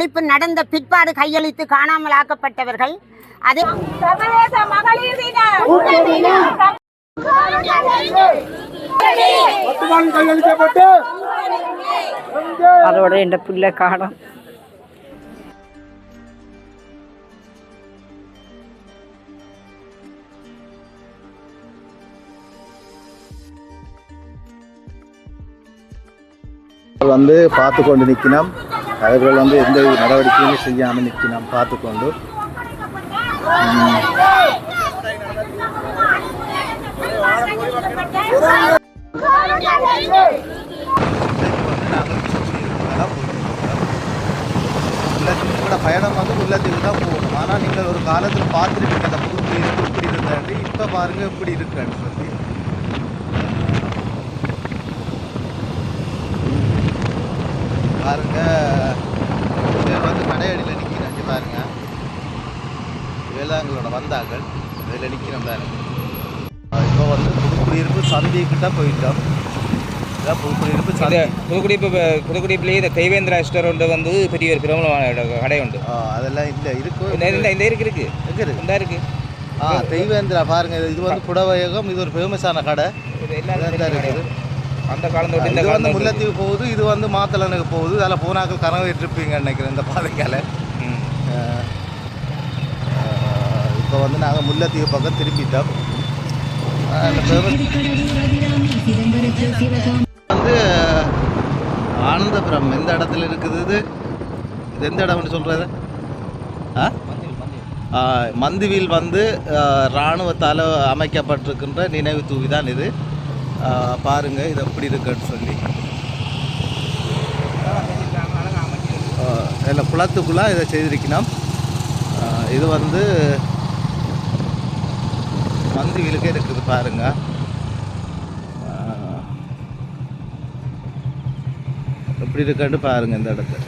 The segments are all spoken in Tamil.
அழைப்பு நடந்த பிற்பாடு கையளித்து காணாமல் ஆக்கப்பட்டவர்கள் அதே சர்வதேச மகளிர் தினம். பத்துமான் கையளிக்கப்பட்டு. அதோட இந்த பிள்ளை காணும். வந்து பார்த்து கொண்டு நிற்கணும் அவர்கள் வந்து எந்த நடவடிக்கையும் செய்யாமல் நிற்கணும் பார்த்து கொண்டு பயணம் வந்து உள்ளத்தீவு தான் போகணும் ஆனால் நீங்கள் ஒரு காலத்தில் பார்த்துருக்கீங்க அந்த புது இருக்கு இப்படி இருந்தாண்டு இப்போ பாருங்கள் இப்படி இருக்குன்னு சொல்லி பாருங்க. இவர் வந்து கடையடியில் நிற்கிறாங்க பாருங்க. வேளாங்களோட வந்தார்கள். இதில் நிற்கிறோம் பாருங்க. இப்போ வந்து புதுக்குடியிருப்பு சந்திக்கிட்ட போயிட்டோம். புதுக்குடியிருப்பு சந்தி. புதுக்குடிப்பு புதுக்குடிப்புலேயே இந்த தெய்வேந்திரா ரெஸ்டாரண்ட் வந்து பெரிய ஒரு பிரபலமான கடை உண்டு. அதெல்லாம் இல்லை. இருக்கு. இந்த இருக்கு இருக்கு. எங்க இருக்கு? இந்த இருக்கு. ஆ தெய்வேந்திரா பாருங்க. இது- வந்து குடவயகம். இது ஒரு ஃபேமஸான கடை. இருக்குது. அந்த காலம் தொட்டு இந்த காலம் வந்து. முல்லைத்தீவு போகுது இது வந்து மாத்தளனுக்கு போகுது. அதில் போனாக்கள் கனவு இருப்பீங்க நினைக்கிறேன் இந்த பாதைக்கால. இப்போ வந்து நாங்கள் முல்லைத்தீவு பக்கம் திரும்பிட்டோம். வந்து ஆனந்தபுரம். எந்த இடத்துல இருக்குது இது? இது எந்த இடம்னு சொல்கிறது ஆ, மந்துவில் வந்து இராணுவத்தால் அமைக்கப்பட்டிருக்கின்ற நினைவு தூவி தான் இது. ஆ, பாருங்க இது எப்படி இருக்குன்னு சொல்லி. இதில் குளத்துக்குள்ளே இதை செய்திருக்கணும். இது வந்து மந்துவிலுக்கு இருக்குது பாருங்க. ஆ, எப்படி இருக்குன்னு பாருங்க இந்த இடத்த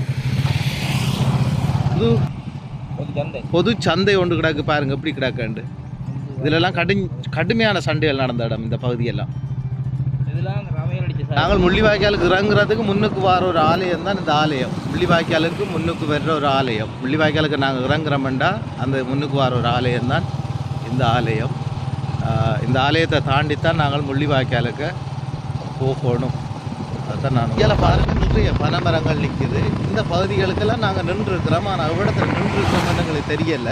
சந்தை. பொது சந்தை ஒன்று கிடக்கு பாருங்க எப்படி கிடக்குண்டு இதிலெல்லாம் கடு கடுமையான சண்டைகள் நடந்த இடம் இந்த பகுதியெல்லாம். நாங்கள் முள்ளிவாய்க்காலுக்கு இறங்குறதுக்கு முன்னுக்கு வர ஒரு ஆலயம் தான் இந்த ஆலயம். முள்ளிவாய்க்காலுக்கு முன்னுக்கு வர்ற ஒரு ஆலயம். முள்ளிவாய்க்காலுக்கு நாங்கள் இறங்குறோம்டா அந்த முன்னுக்கு வர ஒரு ஆலயம் தான் இந்த ஆலயம். இந்த ஆலயத்தை தாண்டித்தான் நாங்கள் முள்ளிவாய்க்காலுக்கு போகணும். அதுதான் நான் இதில் பாருங்க நிறைய பனைமரங்கள் நிற்கிது இந்த பகுதிகளுக்கெல்லாம் நாங்கள் நின்றுருக்கிறோம். ஆனால் எவ்விடத்தில் நின்றுருக்கிறோம்னு எங்களுக்கு தெரியல.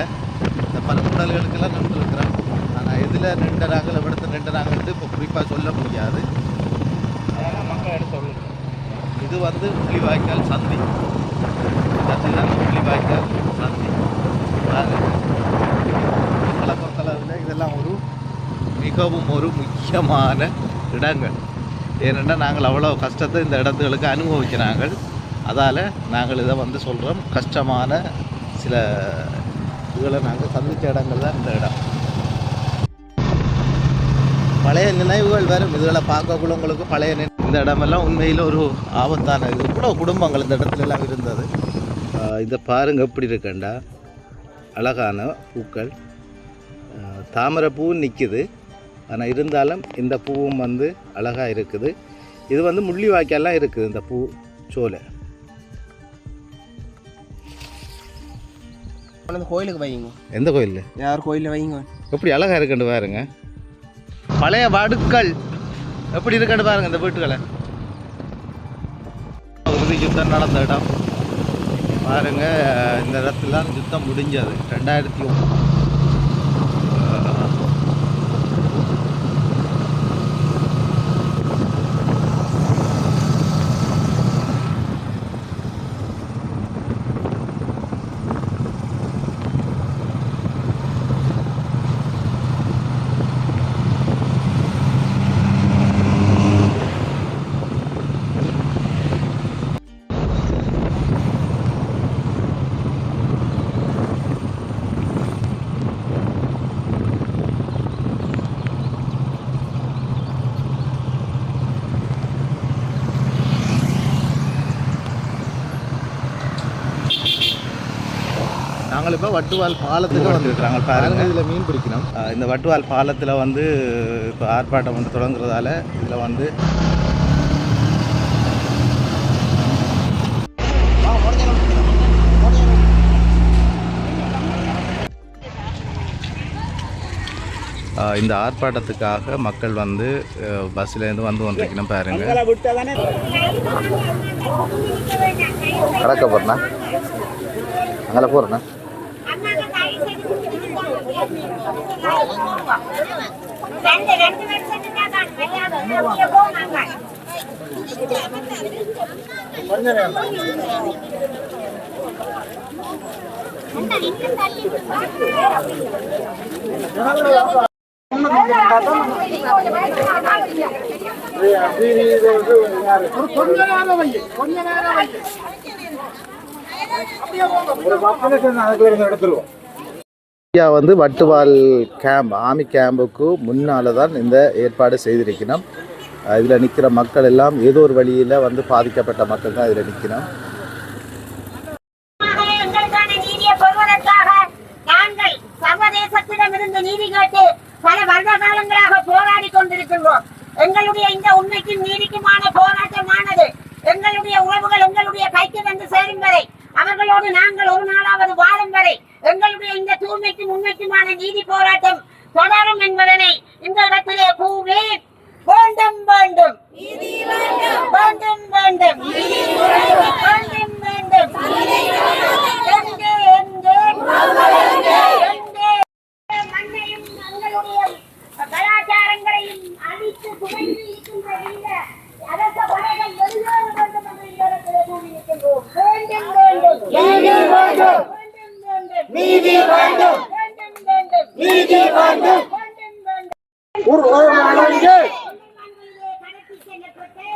இந்த பனக்கூடல்களுக்கெல்லாம் நின்றுருக்கிறோம். ஆனால் எதில் நின்றுறாங்க எவ்விடத்தில் நின்றுறாங்கன்ட்டு இப்போ குறிப்பாக சொல்ல முடியாது அதெல்லாம் மக்கள் எடுத்து சொல்லுங்க இது வந்து புள்ளிவாய்க்கால் சந்தி. இதுதான் புள்ளிவாய்க்கால் சந்தி. கலப்பர் இதெல்லாம் ஒரு மிகவும் ஒரு முக்கியமான இடங்கள். ஏனென்றால் நாங்கள் அவ்வளோ கஷ்டத்தை இந்த இடத்துகளுக்கு அனுபவிக்கிறாங்க அதால் நாங்கள் இதை வந்து சொல்கிறோம் கஷ்டமான சில இதுகளை நாங்கள் சந்தித்த இடங்கள் தான் இந்த இடம். பழைய நினைவுகள் வரும். இதுகளை பார்க்கக்குள்ள உங்களுக்கு பழைய இந்த இடமெல்லாம் உண்மையில் ஒரு ஆபத்தான இது. கூட குடும்பங்கள் இந்த இடத்துல எல்லாம் இருந்தது இதை பாருங்க எப்படி இருக்கண்டா. அழகான பூக்கள். தாமரை பூவும் நிற்குது ஆனால் இருந்தாலும் இந்த பூவும் வந்து அழகாக இருக்குது. இது வந்து முள்ளி வாய்க்காலாம் இருக்குது இந்த பூ சோலை. கோயிலுக்கு வைங்க எந்த கோயில்? யார் கோயிலில் வைங்க எப்படி அழகாக இருக்குன்னு பாருங்க. பழைய வடுக்கள். எப்படி இருக்குன்னு பாருங்க இந்த வீட்டுகளை. உறுதி யுத்தம் நடந்த இடம். பாருங்க இந்த இடத்துல யுத்தம் முடிஞ்சது. ரெண்டாயிரத்தி ஒன்று நாங்கள் இப்போ வட்டுவால் பாலத்துக்கு வந்துருக்குறாங்க பாருங்கள் இதில் மீன் பிடிக்கணும். இந்த வட்டுவால் பாலத்தில் வந்து இப்போ ஆர்ப்பாட்டம் வந்து தொடங்குறதால இதில் வந்து இந்த ஆர்ப்பாட்டத்துக்காக மக்கள் வந்து பஸ்ஸிலேருந்து வந்து வந்திருக்கணும் பாருங்க. கடக்க போகிறேண்ணா அங்கே போகிறேண்ணா ரெண்டு ரெண்டு வருஷத்துக்கு தான் வெளியே கொஞ்ச நேரம் ஒரு பத்து அதுக்குள்ள இருந்து எடுத்துருவோம். இந்தியா வந்து வட்டுவால் கேம்ப் ஆமி கேம்புக்கு முன்னால் தான் இந்த ஏற்பாடு செய்திருக்கணும் இதில் நிற்கிற மக்கள் எல்லாம் ஏதோ ஒரு வழியில் வந்து பாதிக்கப்பட்ட மக்கள் தான் இதில் நிற்கணும் நாங்கள் சர்வதேசத்திடமிருந்து நீதி கேட்டு பல வருட காலங்களாக போராடி கொண்டிருக்கின்றோம். எங்களுடைய இந்த உண்மைக்கும் நீதிக்குமான போராட்டமானது எங்களுடைய உறவுகள் எங்களுடைய கைக்கு வந்து சேரும் வரை அவர்களோடு நாங்கள் ஒரு நாளாவது வாழும் வரை எங்களுடைய இந்த தூய்மைக்கும் உண்மைக்குமான நீதி போராட்டம் தொடரும் என்பதனை இந்த இடத்திலே கூறி வேண்டும் வேண்டும். வேண்டும் வேண்டும். வேண்டும் வேண்டும். எங்கே எங்கே? எங்கே? மண்ணையும் எங்களுடைய கலாச்சாரங்களையும் அழித்து இருக்கின்ற அரச படைகள் வெளியேற வேண்டும் என்று இந்த இடத்திலே கூறியிருக்கின்றோம் வேண்டும் வேண்டும். வேண்டும் வேண்டும். நீதி வேண்டும். வேண்டும் வேண்டும் நீதி வேண்டும். உறவுகள் வேண்டும்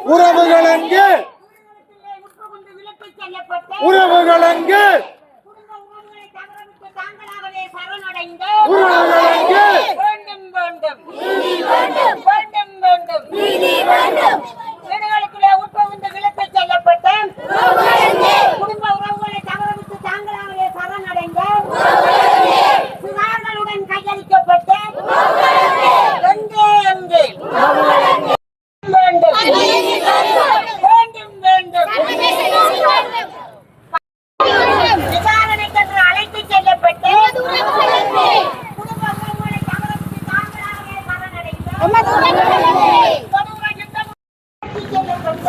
உறவுகள் எங்கே உறவுகள் எங்கே உறவுகள் எங்கே வேண்டும் எங்கே வேண்டும் உட்புகுந்து விலக்கு செய்யப்பட்ட குடும்ப உறவுகளை தவறவிட்டு தாங்களாகவே சரணடைந்த சிறார்களுடன் கையளிக்கப்பட்ட எங்கே எங்கே வேண்டும் வேண்டும் வேண்டும் விசாரணைக்கென்று அழைத்து செல்லப்பட்டு குடும்ப உறவுகளை தவறவிட்டு தாங்களாகவே சரணடைந்த கொடூர யுத்தம் நடத்தி செல்லப்பட்ட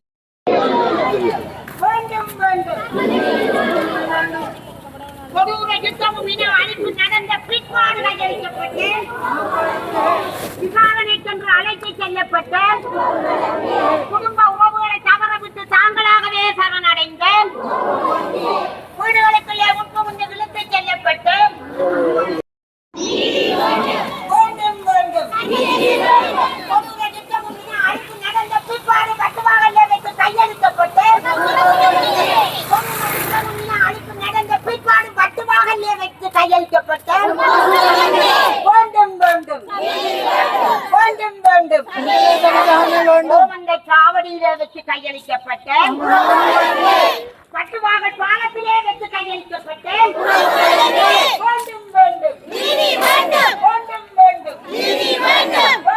வேண்டும் வேண்டும் கொடூர யுத்தமும் இன அழிப்பு நடந்த பிற்பாடு கையளிக்கப்பட்டு விசாரணைக்கென்று அழைத்து செல்லப்பட்ட குடும்ப உறவுகளை தவறவிட்டு தாங்களாகவே சரணடைந்த வீடுகளுக்குள்ளே உட்புகுந்து விழுத்து செல்லப்பட்டு வேண்டும் வேண்டும் கொடூர யுத்தமும் இன அழிப்பு நடந்த பிற்பாடு கட்டுவாகல்ல வைத்து கையெழுத்தப்பட்டு அழிப்பு நடந்த பிற்பாடு பட்டுவாகல்லே வைத்து கையளிக்கப்பட்ட வேண்டும் வேண்டும் வேண்டும் வேண்டும் ஓமந்தை காவடியிலே வச்சு கையளிக்கப்பட்ட பட்டுவாக பாலத்திலே வச்சு கையளிக்கப்பட்ட வேண்டும். வேண்டும். வேண்டும். வேண்டும். வேண்டும். வேண்டும். வேண்டும்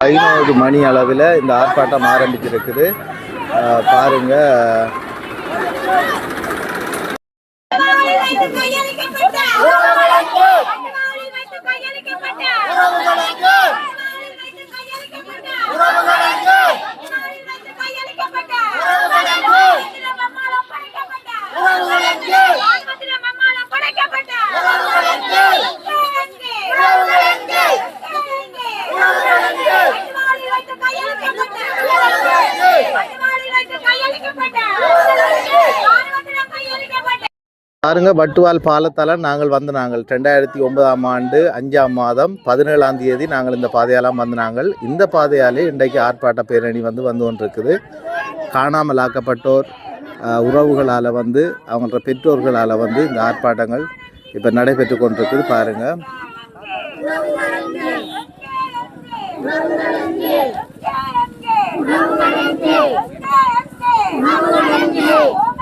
ஐநூறு மணி அளவில் இந்த ஆர்ப்பாட்டம் ஆரம்பிச்சிருக்குது. அஹ் பாருங்கள் வட்டுவால் பாலத்தால் நாங்கள் வந்து நாங்கள் ரெண்டாயிரத்தி ஒன்பதாம் ஆண்டு அஞ்சாம் மாதம் பதினேழாம் தேதி நாங்கள் இந்த பாதையெல்லாம் வந்து நாங்கள் இந்த பாதையாலே இன்றைக்கு ஆர்ப்பாட்ட பேரணி வந்து வந்து கொண்டிருக்குது காணாமல் ஆக்கப்பட்டோர் உறவுகளால் வந்து அவங்களோட பெற்றோர்களால் வந்து இந்த ஆர்ப்பாட்டங்கள் இப்போ நடைபெற்று கொண்டிருக்குது பாருங்கள் கையளிக்கப்பட்ட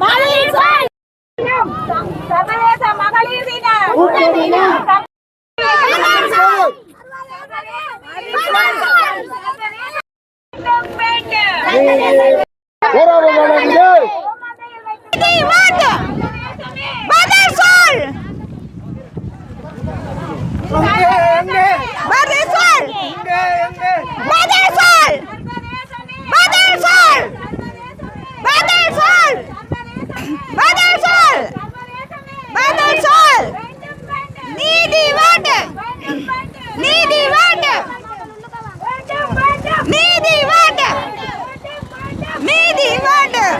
மகளிர் தினம் கூட்டு தினம். உறவுகள் எங்கே பதில் சொல் பதில் சொல் பதில் சொல் பதில் சொல் பதில் சொல் பதில் சொல் பதில் சொல் நீதி வேண்டும் நீதி வேண்டும் நீதி வேண்டும் நீதி வேண்டும்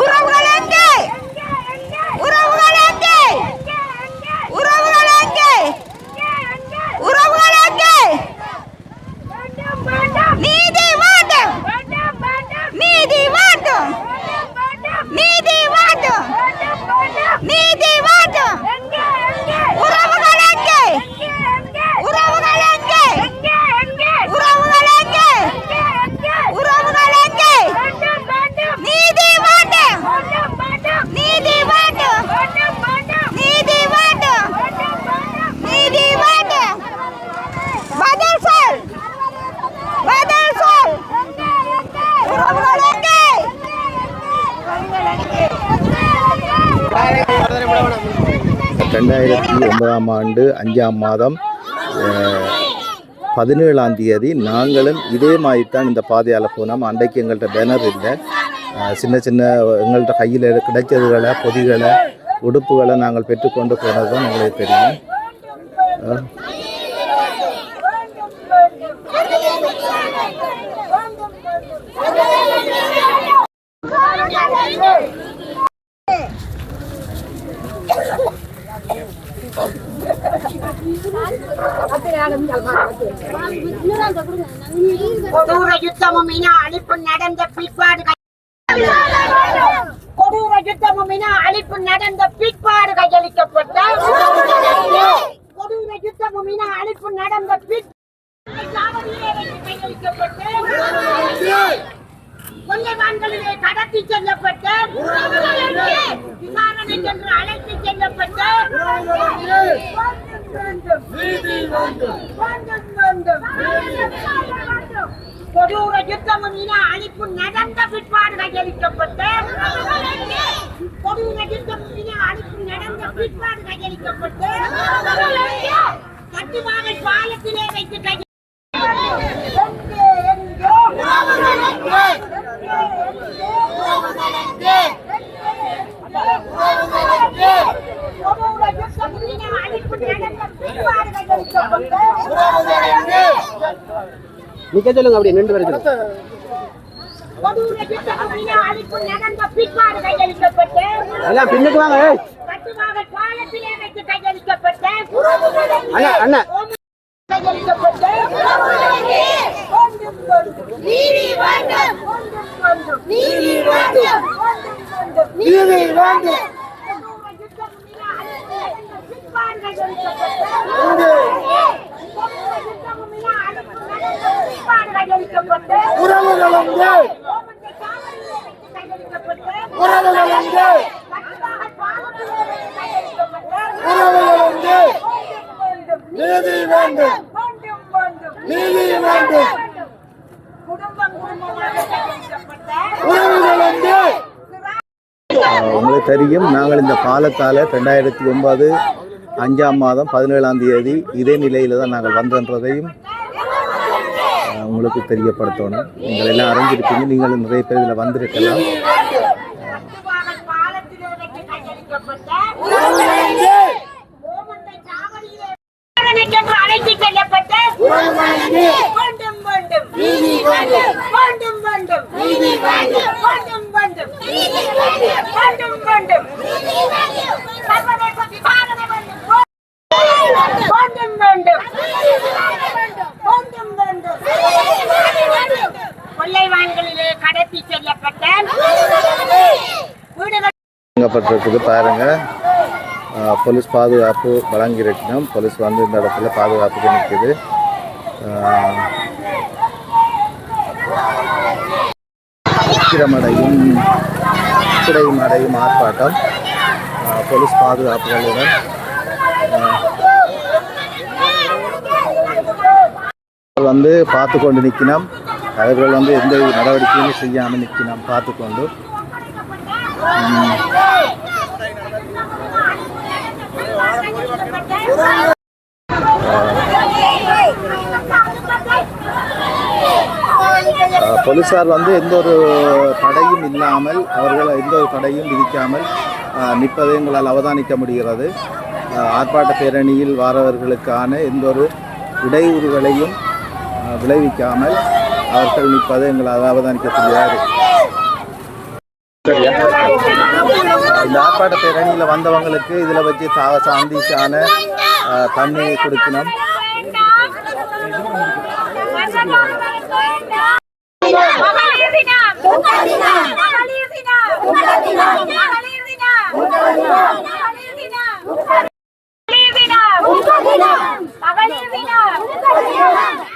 உறவுகள் எங்கே உறவுகள் எங்கே உறவுகள் எங்கே உறவுகள் எங்கே நீதி வேண்டும் நீதி வேண்டும் நீதி வேண்டும் நீதி வேண்டும் உறவுகள் எங்கே உறவுகள் எங்கே உறவுகள் எங்கே உறவுகள் எங்கே நீதி வேண்டும் நீதி வேண்டும் நீதி வேண்டும் நீதி வேண்டும் பதில் சொல் பதில் சொல் உறவுகள் எங்கே ரெண்டாயிரத்தி ஒன்பதாம் ஆண்டு அஞ்சாம் மாதம் பதினேழாம் தேதி நாங்களும் இதே மாதிரி தான் இந்த பாதையால் போனோம். அன்றைக்கு எங்கள்கிட்ட பேனர் இல்லை. சின்ன சின்ன எங்கள்கிட்ட கையில் கிடைச்சதுகளை பொதிகளை உடுப்புகளை நாங்கள் பெற்றுக்கொண்டு போனது தான் எங்களுக்கு தெரியும். கொடூர யுத்தமும் இன அழிப்பு நடந்த பிற்பாடு கொடூர யுத்தமும் இன அழிப்பு நடந்த பிற்பாடு கையளிக்கப்பட்ட கொடூர யுத்தமும் இன அழிப்பு நடந்த பிற் கடத்தி செல்லப்பட்ட விசாரணைக்கு என்று அழைத்து செல்லப்பட்ட கொடூர யுத்தமும் இன அழிப்பு நடந்த பிற்பாடு கையளிக்கப்பட்ட கொடூர யுத்தமும் இன அழிப்பு நடந்த பிற்பாடு கையளிக்கப்பட்ட கட்டுமாவை பாலத்திலே வைத்து கை நிக்க சொல்லுங்க அப்படி நின்று வருது. எல்லாம் பின்னுக்கு வாங்க அண்ணா அண்ணா. நீதி வேண்டும் நீதி வேண்டும் நீதி வேண்டும். உறவுகள் உறவுகள் உறவுகள் நீதி வேண்டும் நீதி வேண்டும் உறவுகள் உங்களுக்கு தெரியும் நாங்கள் இந்த காலத்தால் ரெண்டாயிரத்தி ஒன்பது அஞ்சாம் மாதம் பதினேழாம் தேதி இதே நிலையில் தான் நாங்கள் வந்தன்றதையும் உங்களுக்கு தெரியப்படுத்தணும். நீங்கள் எல்லாம் அறிஞ்சிருப்பீங்க. நீங்களும் நிறைய பேர் இதில் வந்திருக்கலாம். கட்டுவாகல் பாலத்திலே வேண்டும் வேண்டும் வேண்டும் வேண்டும் வேண்டும் நீதி வேண்டும் வேண்டும் வேண்டும் வேண்டும் வேண்டும் சர்வதேச விசாரணை வேண்டும் வேண்டும் வேண்டும் வேண்டும் கடத்தி செல்லப்பட்ட பாருங்க போலீஸ் பாதுகாப்பு வழங்கியிருக்கணும். போலீஸ் வந்து இந்த இடத்துல பாதுகாப்புக்கு நிற்குது உக்கிரமடையும் உக்கிரையும் அடையும் ஆர்ப்பாட்டம் போலீஸ் பாதுகாப்புகளுடன் வந்து பார்த்து கொண்டு நிற்கணும் அவர்கள் வந்து எந்த நடவடிக்கையும் செய்யாமல் நிற்கி நாம் பார்த்துக்கொண்டு போலீஸார் வந்து எந்த ஒரு தடையும் இல்லாமல் அவர்கள் எந்த ஒரு தடையும் விதிக்காமல் நிற்பதை எங்களால் அவதானிக்க முடிகிறது. ஆர்ப்பாட்ட பேரணியில் வாரவர்களுக்கான எந்த ஒரு இடையூறுகளையும் விளைவிக்காமல் அவர்கள் நிற்பதை எங்களால் அவதானிக்கக்கூடியதாக இந்த ஆர்ப்பாட்ட பேரணியில் வந்தவங்களுக்கு இதில் வச்சு சா சாந்திக்கான தண்ணி கொடுக்கணும். மகளிர் தினம் மகளிர் தினம்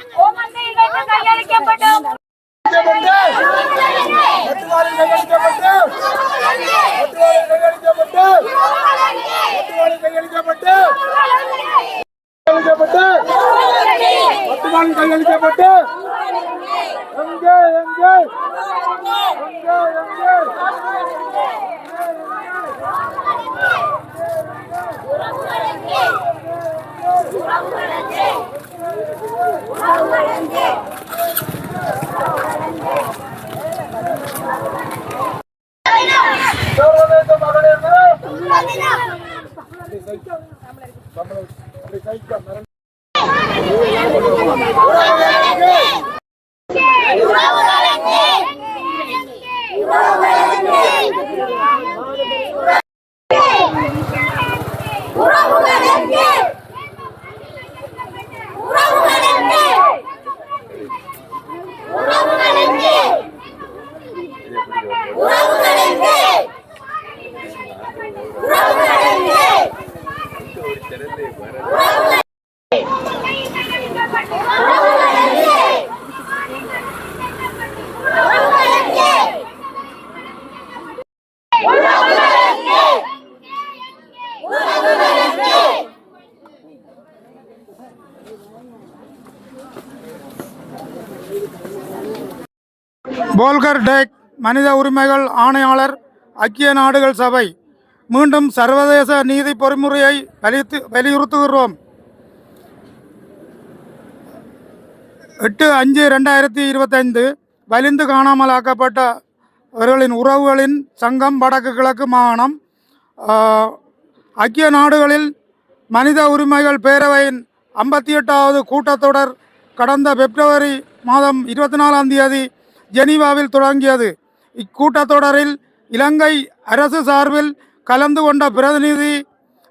கையளிக்கப்பட்டு எங்கே எங்கே எங்கே எங்கே தமிழர் போல்கர் டேக் மனித உரிமைகள் ஆணையாளர் ஐக்கிய நாடுகள் சபை. மீண்டும் சர்வதேச நீதி பொறிமுறையை வலியுறுத்து வலியுறுத்துகிறோம். எட்டு அஞ்சு ரெண்டாயிரத்தி இருபத்தைந்து வலிந்து காணாமலாக்கப்பட்டவர்களின் உறவுகளின் சங்கம் வடக்கு கிழக்கு மாகாணம் ஐக்கிய நாடுகளில் மனித உரிமைகள் பேரவையின் ஐம்பத்தி எட்டாவது கூட்டத்தொடர் கடந்த பிப்ரவரி மாதம் இருபத்தி நாலாம் தேதி ஜெனீவாவில் தொடங்கியது. இக்கூட்டத்தொடரில் இலங்கை அரசு சார்பில் கலந்து கொண்ட பிரதிநிதி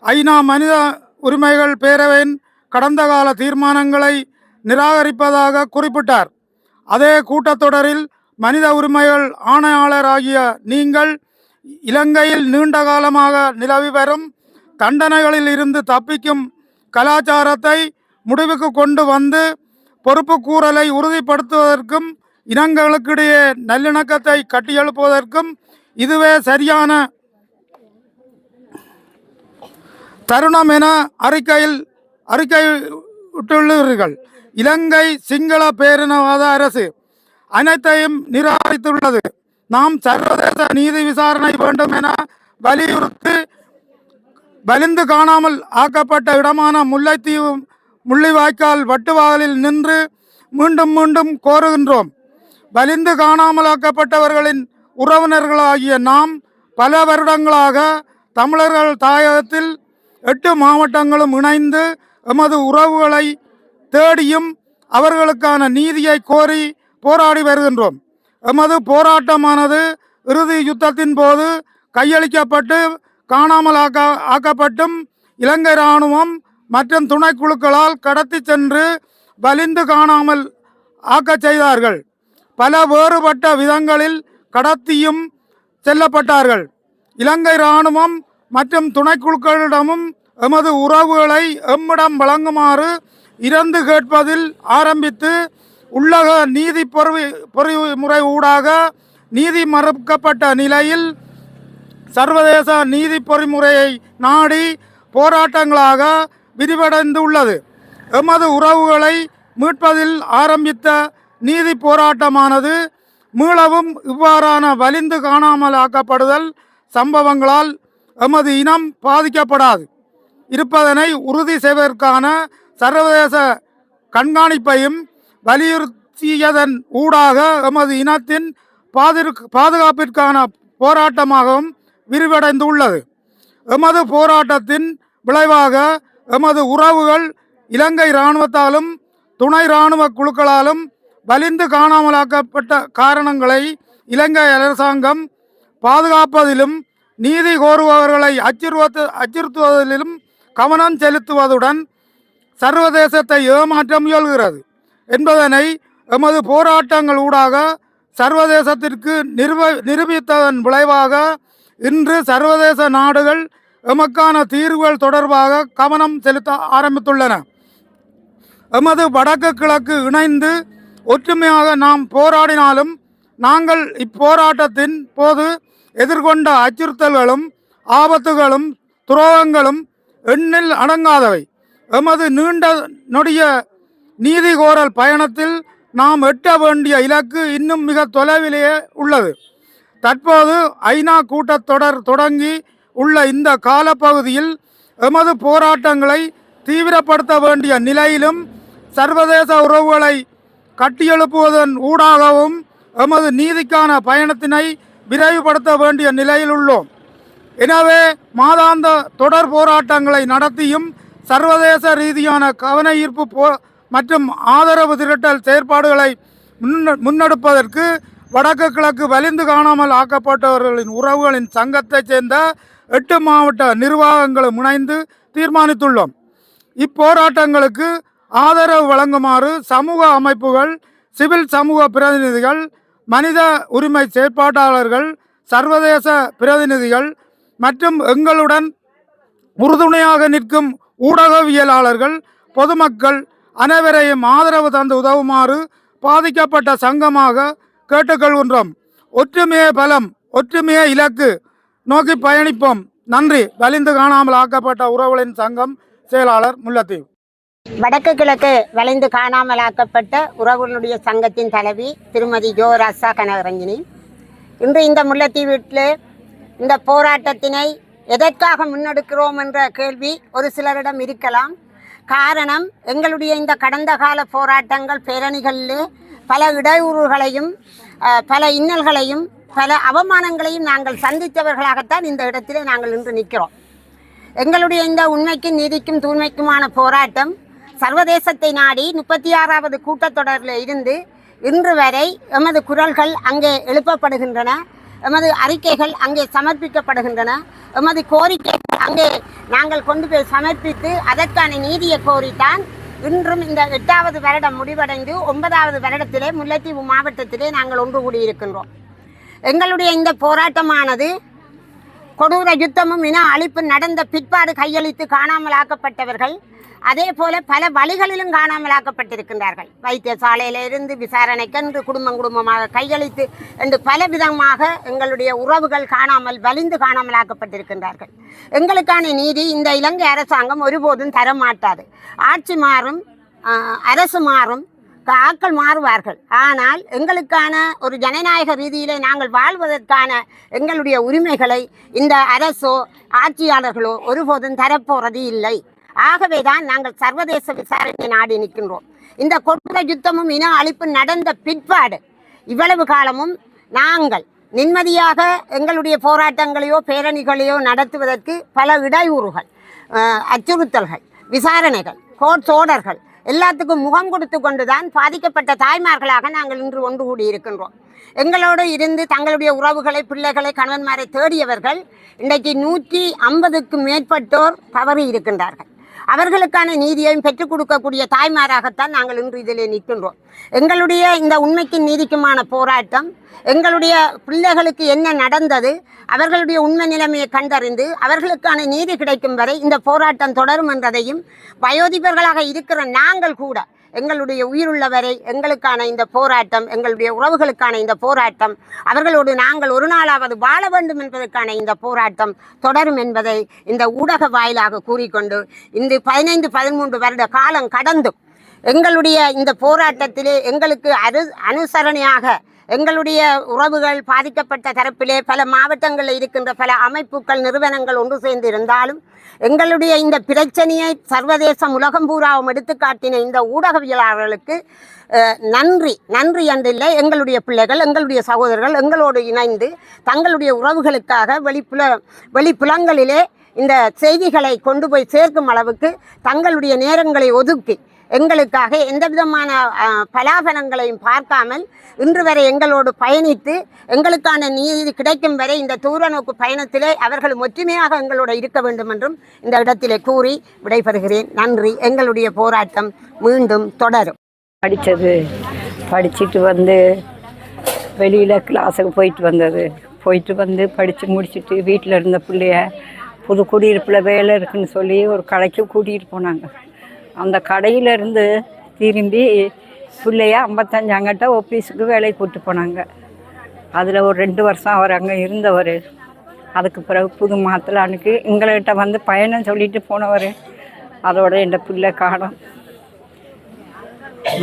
ஐநா மனித உரிமைகள் பேரவையின் கடந்த கால தீர்மானங்களை நிராகரிப்பதாக குறிப்பிட்டார். அதே கூட்டத்தொடரில் மனித உரிமைகள் ஆணையாளராகிய நீங்கள் இலங்கையில் நீண்ட காலமாக நிலவி வரும் தண்டனைகளில் இருந்து தப்பிக்கும் கலாச்சாரத்தை முடிவுக்கு கொண்டு வந்து பொறுப்புக்கூறலை உறுதிப்படுத்துவதற்கும் இனங்களுக்கிடையே நல்லிணக்கத்தை கட்டியெழுப்புவதற்கும் இதுவே சரியான தருணம் என அறிக்கையில் அறிக்கை விட்டுள்ளீர்கள் இலங்கை சிங்கள பேரினவாத அரசு அனைத்தையும் நிராகரித்துள்ளது. நாம் சர்வதேச நீதி விசாரணை வேண்டும் என வலியுறுத்தி வலிந்து காணாமல் ஆக்கப்பட்ட இடமான முல்லைத்தீவு முள்ளிவாய்க்கால் வட்டுவாகலில் நின்று மீண்டும் மீண்டும் கோருகின்றோம். வலிந்து காணாமலாக்கப்பட்டவர்களின் உறவினர்களாகிய நாம் பல வருடங்களாக தமிழர்கள் தாயகத்தில் எட்டு மாவட்டங்களும் இணைந்து எமது உறவுகளை தேடியும் அவர்களுக்கான நீதியை கோரி போராடி வருகின்றோம். எமது போராட்டமானது இறுதி யுத்தத்தின் போது கையளிக்கப்பட்டு காணாமல் ஆக்க ஆக்கப்பட்டும் இலங்கை இராணுவம் மற்றும் துணைக்குழுக்களால் கடத்தி சென்று வலிந்து காணாமல் ஆக்கச் செய்தார்கள். பல வேறுபட்ட விதங்களில் கடத்தியும் செல்லப்பட்டார்கள். இலங்கை இராணுவம் மற்றும் துணைக்குழுக்களிடமும் எமது உறவுகளை எம்மிடம் வழங்குமாறு இறந்து கேட்பதில் ஆரம்பித்து உள்ளக நீதி பொறி பொறிமுறை ஊடாக நீதி மறுக்கப்பட்ட நிலையில் சர்வதேச நீதி பொறிமுறையை நாடி போராட்டங்களாக விரிவடைந்துள்ளது. எமது உறவுகளை மீட்பதில் ஆரம்பித்த நீதி போராட்டமானது மீளவும் இவ்வாறான வலிந்து காணாமலாக்கப்படுதல் சம்பவங்களால் எமது இனம் பாதிக்கப்படாது. இருப்பதனை உறுதி செய்வதற்கான சர்வதேச கண்காணிப்பையும் வலியுறுத்தியதன் ஊடாக எமது இனத்தின் பாதிரு- பாதுகாப்பிற்கான போராட்டமாகவும் விரிவடைந்துள்ளது. எமது போராட்டத்தின் விளைவாக எமது உறவுகள் இலங்கை இராணுவத்தாலும் துணை இராணுவ குழுக்களாலும் வலிந்து காணாமலாக்கப்பட்ட காரணங்களை இலங்கை அரசாங்கம் பாதுகாப்பதிலும் நீதி கோருபவர்களை அச்சுறுத்து அச்சுறுத்துவதிலும் கவனம் செலுத்துவதுடன் சர்வதேசத்தை ஏமாற்ற முயல்கிறது என்பதனை எமது போராட்டங்கள் ஊடாக சர்வதேசத்திற்கு நிரூப நிரூபித்ததன் விளைவாக இன்று சர்வதேச நாடுகள் எமக்கான தீர்வுகள் தொடர்பாக கவனம் செலுத்த ஆரம்பித்துள்ளன. எமது வடக்கு கிழக்கு இணைந்து ஒற்றுமையாக நாம் போராடினாலும் நாங்கள் இப்போராட்டத்தின் போது எதிர்கொண்ட அச்சுறுத்தல்களும் ஆபத்துகளும் துரோகங்களும் எண்ணில் அடங்காதவை. எமது நீண்ட நொடிய நீதி கோரல் பயணத்தில் நாம் எட்ட வேண்டிய இலக்கு இன்னும் மிக தொலைவிலேயே உள்ளது. தற்போது ஐநா கூட்டத்தொடர் தொடங்கி உள்ள இந்த காலப்பகுதியில் எமது போராட்டங்களை தீவிரப்படுத்த வேண்டிய நிலையிலும் சர்வதேச உறவுகளை கட்டியெழுப்புவதன் ஊடாகவும் எமது நீதிக்கான பயணத்தினை விரைவுபடுத்த வேண்டிய நிலையில் உள்ளோம் எனவே மாதாந்த தொடர் போராட்டங்களை நடத்தியும் சர்வதேச ரீதியான கவன ஈர்ப்பு போ மற்றும் ஆதரவு திரட்டல் செயற்பாடுகளை முன்ன- முன்னெடுப்பதற்கு வடக்கு கிழக்கு வலிந்து காணாமல் ஆக்கப்பட்டவர்களின் உறவுகளின் சங்கத்தைச் சேர்ந்த எட்டு மாவட்ட நிர்வாகங்களும் முனைந்து தீர்மானித்துள்ளோம். இப்போராட்டங்களுக்கு ஆதரவு வழங்குமாறு சமூக அமைப்புகள் சிவில் சமூக பிரதிநிதிகள் மனித உரிமை செயற்பாட்டாளர்கள் சர்வதேச பிரதிநிதிகள் மற்றும் எங்களுடன் உறுதுணையாக நிற்கும் ஊடகவியலாளர்கள் பொதுமக்கள் அனைவரையும் ஆதரவு தந்து உதவுமாறு பாதிக்கப்பட்ட சங்கமாக கேட்டுக்கொள்கின்றோம். ஒற்றுமையே பலம் ஒற்றுமையே இலக்கு. நோக்கி பயணிப்போம். நன்றி. வலிந்து காணாமல் ஆக்கப்பட்ட உறவுகளின் சங்கம் செயலாளர் முல்லத்தீவு. வடக்கு கிழக்கு வளைந்து காணாமலாக்கப்பட்ட உறவுகளுடைய சங்கத்தின் தலைவி திருமதி ஜோ ரசா கனகரஞ்சினி. இன்று இந்த முல்லைத்தீவில் இந்த போராட்டத்தினை எதற்காக முன்னெடுக்கிறோம் என்ற கேள்வி ஒரு சிலரிடம் இருக்கலாம். காரணம் எங்களுடைய இந்த கடந்த கால போராட்டங்கள் பேரணிகளிலே பல இடையூறுகளையும் பல இன்னல்களையும் பல அவமானங்களையும் நாங்கள் சந்தித்தவர்களாகத்தான் இந்த இடத்திலே நாங்கள் இன்று நிற்கிறோம். எங்களுடைய இந்த உண்மைக்கும் நீதிக்கும் தூய்மைக்குமான போராட்டம் சர்வதேசத்தை நாடி முப்பத்தி ஆறாவது கூட்டத்தொடரில் இருந்து இன்று வரை எமது குரல்கள் அங்கே எழுப்பப்படுகின்றன எமது அறிக்கைகள் அங்கே சமர்ப்பிக்கப்படுகின்றன எமது கோரிக்கைகள் அங்கே நாங்கள் கொண்டு போய் சமர்ப்பித்து அதற்கான நீதியை கோரித்தான் இன்றும் இந்த எட்டாவது வருடம் முடிவடைந்து ஒன்பதாவது வருடத்திலே முல்லைத்தீவு மாவட்டத்திலே நாங்கள் ஒன்று கூடியிருக்கின்றோம். எங்களுடைய இந்த போராட்டமானது கொடூர யுத்தமும் இன அழிப்பு நடந்த பிற்பாடு கையளித்து காணாமலாக்கப்பட்டவர்கள் அதே போல பல வழிகளிலும் காணாமலாக்கப்பட்டிருக்கின்றார்கள். வைத்தியசாலையில இருந்து விசாரணைக்கென்று குடும்பம் குடும்பமாக கையளித்து என்று பல விதமாக எங்களுடைய உறவுகள் காணாமல் வலிந்து காணாமலாக்கப்பட்டிருக்கின்றார்கள். எங்களுக்கான நீதி இந்த இலங்கை அரசாங்கம் ஒருபோதும் தர மாட்டாது ஆட்சி மாறும் அரசு மாறும் க- ஆட்கள் மாறுவார்கள். ஆனால் எங்களுக்கான ஒரு ஜனநாயக ரீதியிலே நாங்கள் வாழ்வதற்கான எங்களுடைய உரிமைகளை இந்த அரசோ ஆட்சியாளர்களோ ஒருபோதும் தரப்போறது இல்லை ஆகவே தான் நாங்கள் சர்வதேச விசாரணை நாடி நிற்கின்றோம். இந்த கொடூர யுத்தமும் இன அழிப்பு நடந்த பிற்பாடு இவ்வளவு காலமும் நாங்கள் நிம்மதியாக எங்களுடைய போராட்டங்களையோ பேரணிகளையோ நடத்துவதற்கு பல இடையூறுகள் அச்சுறுத்தல்கள் விசாரணைகள் கோர்ட் சோடர்கள் எல்லாத்துக்கும் முகம் கொடுத்து கொண்டுதான் பாதிக்கப்பட்ட தாய்மார்களாக நாங்கள் இன்று ஒன்று கூடி இருக்கின்றோம். எங்களோடு இருந்து தங்களுடைய உறவுகளை பிள்ளைகளை கணவன்மாரை தேடியவர்கள் இன்றைக்கு நூற்றி ஐம்பதுக்கும் மேற்பட்டோர் தவறி இருக்கின்றார்கள். அவர்களுக்கான நீதியையும் பெற்றுக் கொடுக்கக்கூடிய தாய்மாராகத்தான் நாங்கள் இன்று இதிலே நிற்கின்றோம். எங்களுடைய இந்த உண்மைக்கு நீதிக்குமான போராட்டம் எங்களுடைய பிள்ளைகளுக்கு என்ன நடந்தது அவர்களுடைய உண்மை நிலைமையை கண்டறிந்து அவர்களுக்கான நீதி கிடைக்கும் வரை இந்த போராட்டம் தொடரும் என்றதையும் வயோதிபர்களாக இருக்கிற நாங்கள் கூட எங்களுடைய உயிருள்ளவரை எங்களுக்கான இந்த போராட்டம் எங்களுடைய உறவுகளுக்கான இந்த போராட்டம் அவர்களோடு நாங்கள் ஒரு நாளாவது வாழ வேண்டும் என்பதற்கான இந்த போராட்டம் தொடரும் என்பதை இந்த ஊடக வாயிலாக கூறிக்கொண்டு இந்த பதினைந்து பதிமூன்று வருட காலம் கடந்தும் எங்களுடைய இந்த போராட்டத்திலே எங்களுக்கு அரு அனுசரணையாக எங்களுடைய உறவுகள் பாதிக்கப்பட்ட தரப்பிலே பல மாவட்டங்களில் இருக்கின்ற பல அமைப்புகள் நிறுவனங்கள் ஒன்று சேர்ந்து இருந்தாலும் எங்களுடைய இந்த பிரச்சனையை சர்வதேசம் உலகம் பூராவும் எடுத்துக்காட்டின இந்த ஊடகவியலாளர்களுக்கு நன்றி நன்றி என்றில்லை எங்களுடைய பிள்ளைகள் எங்களுடைய சகோதரர்கள் எங்களோடு இணைந்து தங்களுடைய உறவுகளுக்காக வெளிப்புல வெளிப்புலங்களிலே இந்த செய்திகளை கொண்டு போய் சேர்க்கும் அளவுக்கு தங்களுடைய நேரங்களை ஒதுக்கி எங்களுக்காக எந்த விதமான பலாபலங்களையும் பார்க்காமல் இன்று வரை எங்களோடு பயணித்து எங்களுக்கான நீதி கிடைக்கும் வரை இந்த தூர நோக்கு பயணத்திலே அவர்கள் ஒற்றுமையாக எங்களோடு இருக்க வேண்டும் என்றும் இந்த இடத்திலே கூறி விடைபெறுகிறேன். நன்றி. எங்களுடைய போராட்டம் மீண்டும் தொடரும். படித்தது. படிச்சுட்டு வந்து வெளியில் கிளாஸுக்கு போயிட்டு வந்தது. போயிட்டு வந்து படித்து முடிச்சுட்டு வீட்டில் இருந்த பிள்ளைய புது குடியிருப்பில் வேலை இருக்குன்னு சொல்லி ஒரு கடைக்கு கூட்டிகிட்டு போனாங்க. அந்த கடையிலேருந்து திரும்பி பிள்ளைய ஐம்பத்தஞ்சாங்கிட்ட ஆஃபீஸுக்கு வேலைக்கு கூட்டு போனாங்க. அதில் ஒரு ரெண்டு வருஷம் அவர் அங்கே இருந்தவர். அதுக்கு பிறகு புது மாத்தலானுக்கு எங்கள்கிட்ட வந்து பயணம் சொல்லிட்டு போனவர். அதோட என் பிள்ளை காணும்.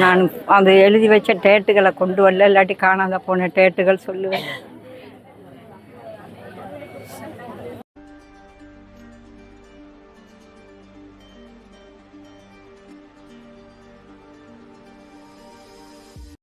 நான் அந்த எழுதி வச்ச டேட்டுகளை கொண்டு வரல இல்லாட்டி காணாத போன டேட்டுகள் சொல்லுவேன்.